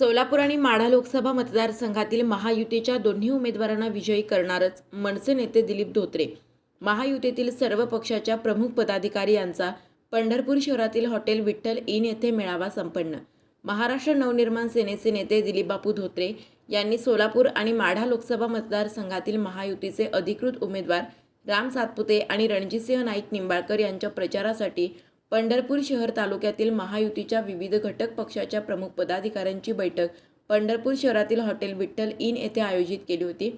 सोलापूर आणि माढा लोकसभा मतदारसंघातील महायुतीच्या दोन्ही उमेदवारांना विजयी करणारच मनसे नेते दिलीप धोत्रे. महायुतीतील सर्व पक्षाच्या प्रमुख पदाधिकारी यांचा पंढरपूर शहरातील हॉटेल विठ्ठल इन येथे मेळावा संपन्न. महाराष्ट्र नवनिर्माण सेनेचे नेते दिलीपबापू धोत्रे यांनी सोलापूर आणि माढा लोकसभा मतदारसंघातील महायुतीचे अधिकृत उमेदवार राम सातपुते आणि रणजितसिंह नाईक निंबाळकर यांच्या प्रचारासाठी पंढरपूर शहर तालुक्यातील महायुतीच्या विविध घटक पक्षाच्या प्रमुख पदाधिकाऱ्यांची बैठक. पंढरपूर शहरातील हॉटेल विठ्ठल इन येथे आयोजित केली होती.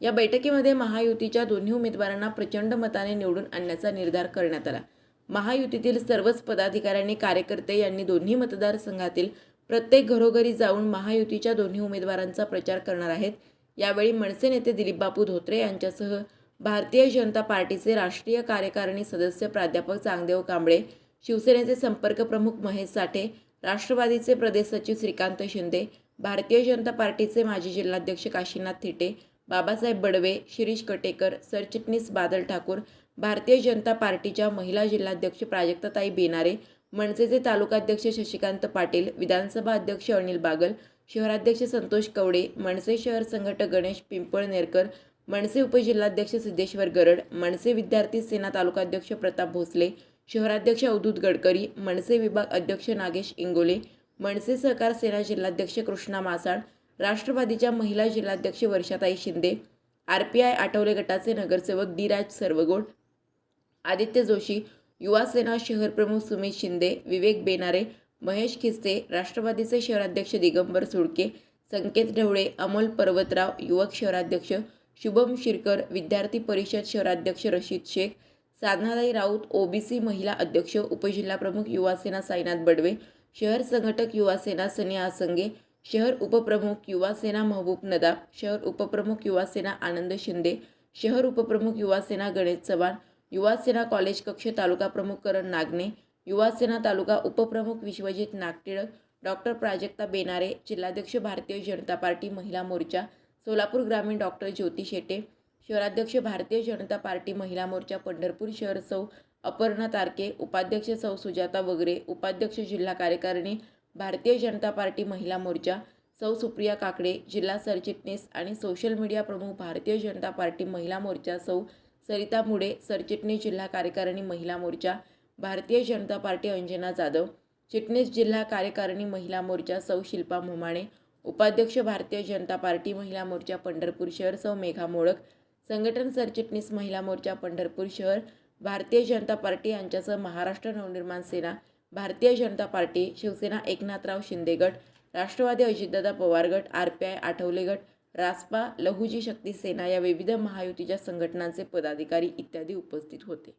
या बैठकीमध्ये महायुतीच्या दोन्ही उमेदवारांना प्रचंड मताने निवडून आणण्याचा निर्धार करण्यात आला. महायुतीतील सर्वच पदाधिकाऱ्यांनी कार्यकर्ते यांनी दोन्ही मतदारसंघातील प्रत्येक घरोघरी जाऊन महायुतीच्या दोन्ही उमेदवारांचा प्रचार करणार आहेत. यावेळी मनसे नेते दिलीपबापू धोत्रे यांच्यासह भारतीय जनता पार्टीचे राष्ट्रीय कार्यकारिणी सदस्य प्राध्यापक चांगदेव कांबळे शिवसेनेचे संपर्क प्रमुख महेश साठे राष्ट्रवादीचे प्रदेश सचिव श्रीकांत शिंदे भारतीय जनता पार्टीचे माजी जिल्हाध्यक्ष काशीनाथ थिटे बाबासाहेब बडवे शिरीष कटेकर सरचिटणीस बादल ठाकूर भारतीय जनता पार्टीच्या महिला जिल्हाध्यक्ष प्राजक्ताताई बेनारे मनसेचे तालुकाध्यक्ष शशिकांत पाटील विधानसभा अध्यक्ष अनिल बागल शहराध्यक्ष संतोष कवडे मनसे शहर संघटक गणेश पिंपळनेरकर मनसे उपजिल्हाध्यक्ष सिद्धेश्वर गरड मनसे विद्यार्थी सेना तालुकाध्यक्ष प्रताप भोसले शहराध्यक्ष अवधूत गडकरी मनसे विभाग अध्यक्ष नागेश इंगोले मनसे सहकार सेना जिल्हाध्यक्ष कृष्णा मासाळ राष्ट्रवादीच्या महिला जिल्हाध्यक्ष Varshatai Shinde R P I Athawale गटाचे नगरसेवक दिराज सर्वगोड आदित्य जोशी युवा सेना शहर प्रमुख सुमित शिंदे विवेक बेनारे महेश खिस्ते राष्ट्रवादीचे शहराध्यक्ष दिगंबर सुडके संकेत ढवळे अमोल पर्वतराव युवक शहराध्यक्ष शुभम शिरकर विद्यार्थी परिषद शहराध्यक्ष रशीद शेख साधनाताई राऊत ओबीसी महिला अध्यक्ष उपजिल्हाप्रमुख युवासेना साईनाथ बडवे शहर संघटक युवासेना सनिया आसंगे शहर उपप्रमुख युवासेना महबूब नदाब शहर उपप्रमुख युवासेना आनंद शिंदे शहर उपप्रमुख युवासेना गणेश चव्हाण युवासेना कॉलेज कक्ष तालुका प्रमुख करण नागने युवासेना तालुका उपप्रमुख विश्वजित नागटिळक डॉक्टर प्राजक्ता बेनारे जिल्हाध्यक्ष भारतीय जनता पार्टी महिला मोर्चा सोलापूर ग्रामीण डॉक्टर ज्योती शेटे शहराध्यक्ष भारतीय जनता पार्टी महिला मोर्चा पंढरपूर शहर सौ अपर्णा तारके उपाध्यक्ष सौ सुजाता वगैरे उपाध्यक्ष जिल्हा कार्यकारिणी भारतीय जनता पार्टी महिला मोर्चा सौ सुप्रिया काकडे जिल्हा सरचिटणीस आणि सोशल मीडिया प्रमुख भारतीय जनता पार्टी महिला मोर्चा सौ सरिता मुडे सरचिटणीस जिल्हा कार्यकारिणी महिला मोर्चा भारतीय जनता पार्टी अंजना जाधव चिटणीस जिल्हा कार्यकारिणी महिला मोर्चा सौ शिल्पा मोमाणे उपाध्यक्ष भारतीय जनता पार्टी महिला मोर्चा पंढरपूर शहर सौ मेघा मोळक संघटन सरचिटणीस महिला मोर्चा पंढरपूर शहर भारतीय जनता पार्टी यांच्यासह महाराष्ट्र नवनिर्माण सेना भारतीय जनता पार्टी शिवसेना एकनाथराव शिंदे गट राष्ट्रवादी अजितदादा पवार गट आर पी आय आठवले गट रासपा लहुजी शक्ती सेना या विविध महायुतीच्या संघटनांचे पदाधिकारी इत्यादी उपस्थित होते.